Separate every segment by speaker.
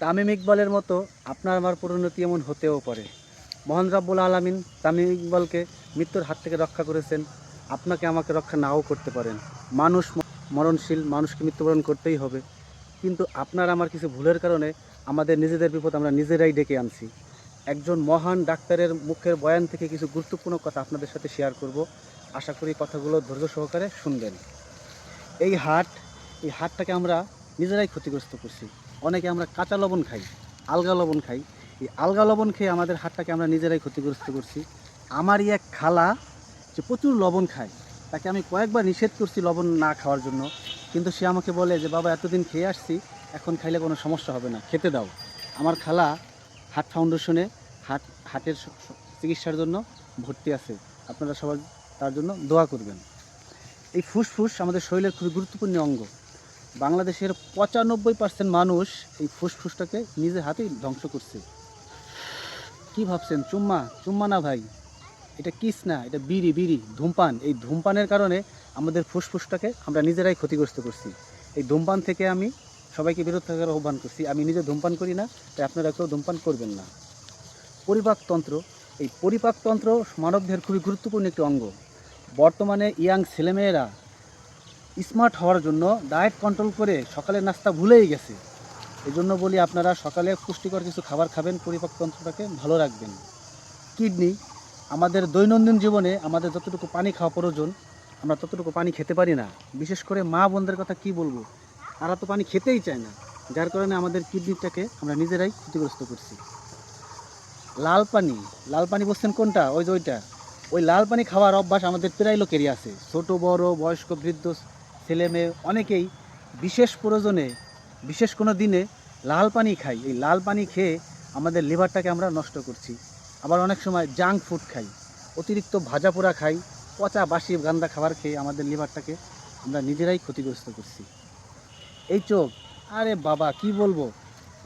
Speaker 1: তামিম ইকবালের মতো আপনার আমার পরিণতি এমন হতেও পারে। মহান রাব্বুল আলমিন তামিম ইকবালকে মৃত্যুর হাত থেকে রক্ষা করেছেন। আপনাকে আমাকে রক্ষা নাও করতে পারেন। মানুষ মরণশীল মানুষকে মৃত্যুবরণ করতেই হবে। কিন্তু আপনার আমার কিছু ভুলের কারণে আমাদের নিজেদের বিপদ আমরা নিজেরাই ডেকে আনছি। একজন মহান ডাক্তারের মুখের বয়ান থেকে কিছু গুরুত্বপূর্ণ কথা আপনাদের সাথে শেয়ার করব। আশা করি কথাগুলো ধৈর্য সহকারে শুনবেন। এই হাট, এই হাটটাকে আমরা নিজেরাই ক্ষতিগ্রস্ত করছি। অনেকে আমরা কাঁচা লবণ খাই, আলগা লবণ খাই। এই আলগা লবণ খেয়ে আমাদের হাতটাকে আমরা নিজেরাই ক্ষতিগ্রস্ত করছি। আমারই এক খালা যে প্রচুর লবণ খায়, তাকে আমি কয়েকবার নিষেধ করছি লবণ না খাওয়ার জন্য। কিন্তু সে আমাকে বলে যে, বাবা, এতদিন খেয়ে আসছি, এখন খাইলে কোনো সমস্যা হবে না, খেতে দাও। আমার খালা হার্ট ফাউন্ডেশনে হার্ট হার্টের চিকিৎসার জন্য ভর্তি আছে। আপনারা সবাই তার জন্য দোয়া করবেন। এই ফুসফুস আমাদের শরীরের খুবই গুরুত্বপূর্ণ অঙ্গ। বাংলাদেশের পঁচানব্বই পার্সেন্ট মানুষ এই ফুসফুসটাকে নিজের হাতেই ধ্বংস করছে। কি ভাবছেন? চুম্মা চুম্মা না ভাই, এটা কিস না, এটা বিড়ি বিড়ি, ধূমপান। এই ধূমপানের কারণে আমাদের ফুসফুসটাকে আমরা নিজেরাই ক্ষতিগ্রস্ত করছি। এই ধূমপান থেকে আমি সবাইকে বিরত থাকার আহ্বান করছি। আমি নিজে ধূমপান করি না, তাই আপনারা কেউ ধূমপান করবেন না। পরিপাকতন্ত্র এই পরিপাকতন্ত্র মানবদেহের খুবই গুরুত্বপূর্ণ একটি অঙ্গ। বর্তমানে ইয়াং ছেলেমেয়েরা স্মার্ট হওয়ার জন্য ডায়েট কন্ট্রোল করে সকালের নাস্তা ভুলেই গেছে। এই জন্য বলি আপনারা সকালে পুষ্টিকর কিছু খাবার খাবেন পরিপাকতন্ত্রটাকে ভালো রাখবেন। কিডনি, আমাদের দৈনন্দিন জীবনে আমাদের যতটুকু পানি খাওয়া প্রয়োজন, আমরা ততটুকু পানি খেতে পারি না। বিশেষ করে মা বোনদের কথা কি বলব? তারা তো পানি খেতেই চায় না। যার কারণে আমাদের কিডনিটাকে আমরা নিজেরাই ক্ষতিগ্রস্ত করছি। লাল পানি লাল পানি বলছেন কোনটা? ওই যে ওইটা। ওই লাল পানি খাওয়ার অভ্যাস আমাদের প্রায় লোকেরই আছে। ছোট, বড়, বয়স্ক, বৃদ্ধ ছেলে মেয়ে অনেকেই বিশেষ প্রয়োজনে, বিশেষ কোনো দিনে লাল পানি খাই এই লাল পানি খেয়ে আমাদের লিভারটাকে আমরা নষ্ট করছি। আবার অনেক সময় জাঙ্ক ফুড খাই, অতিরিক্ত ভাজা পোড়া খাই, পচা বাসি গান্দা খাবার খেয়ে আমাদের লিভারটাকে আমরা নিজেরাই ক্ষতিগ্রস্ত করছি। এই চোখ, আরে বাবা, কি বলব?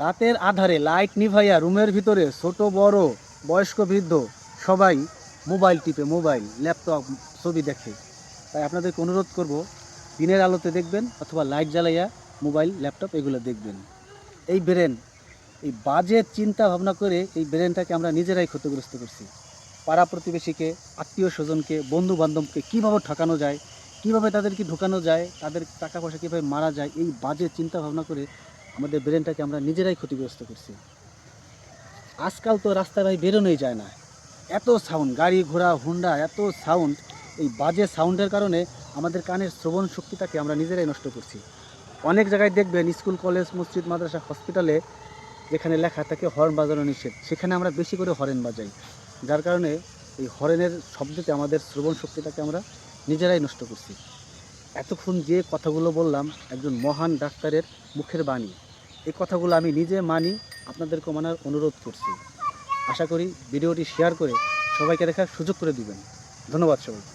Speaker 1: রাতের আধারে লাইট নিভাইয়া রুমের ভিতরে ছোট, বড়, বয়স্ক, বৃদ্ধ সবাই মোবাইল টিপে মোবাইল, ল্যাপটপ, ছবি দেখে। তাই আপনাদেরকে অনুরোধ করব দিনের আলোতে দেখবেন অথবা লাইট জ্বালাইয়া মোবাইল, ল্যাপটপ এগুলো দেখবেন। এই ব্রেন, এই বাজে চিন্তা ভাবনা করে এই ব্রেনটাকে আমরা নিজেরাই ক্ষতিগ্রস্ত করছি। পাড়া প্রতিবেশীকে, আত্মীয় স্বজনকে বন্ধু বান্ধবকে কীভাবে ঠকানো যায়, কীভাবে তাদেরকে ঢোকানো যায়, তাদের টাকা পয়সা কীভাবে মারা যায়, এই বাজে চিন্তা ভাবনা করে আমাদের ব্রেনটাকে আমরা নিজেরাই ক্ষতিগ্রস্ত করছি। আজকাল তো রাস্তায় ভাই বেরোনোই যায় না। এত সাউন্ড গাড়ি ঘোড়া, হুন্ডা, এত সাউন্ড এই বাজে সাউন্ডের কারণে আমাদের কানের শ্রবণ শক্তিটাকে আমরা নিজেরাই নষ্ট করছি। অনেক জায়গায় দেখবেন স্কুল, কলেজ, মসজিদ, মাদ্রাসা, হসপিটালে যেখানে লেখা থাকে হর্ন বাজানো নিষেধ। সেখানে আমরা বেশি করে হরেন বাজাই। যার কারণে এই হরেনের শব্দতে আমাদের শ্রবণ শক্তিটাকে আমরা নিজেরাই নষ্ট করছি। এতক্ষণ যে কথাগুলো বললাম, একজন মহান ডাক্তারের মুখের বাণী, এই কথাগুলো আমি নিজে মানি, আপনাদেরকে মানার অনুরোধ করছি। আশা করি ভিডিওটি শেয়ার করে সবাইকে দেখার সুযোগ করে দিবেন। ধন্যবাদ সবাই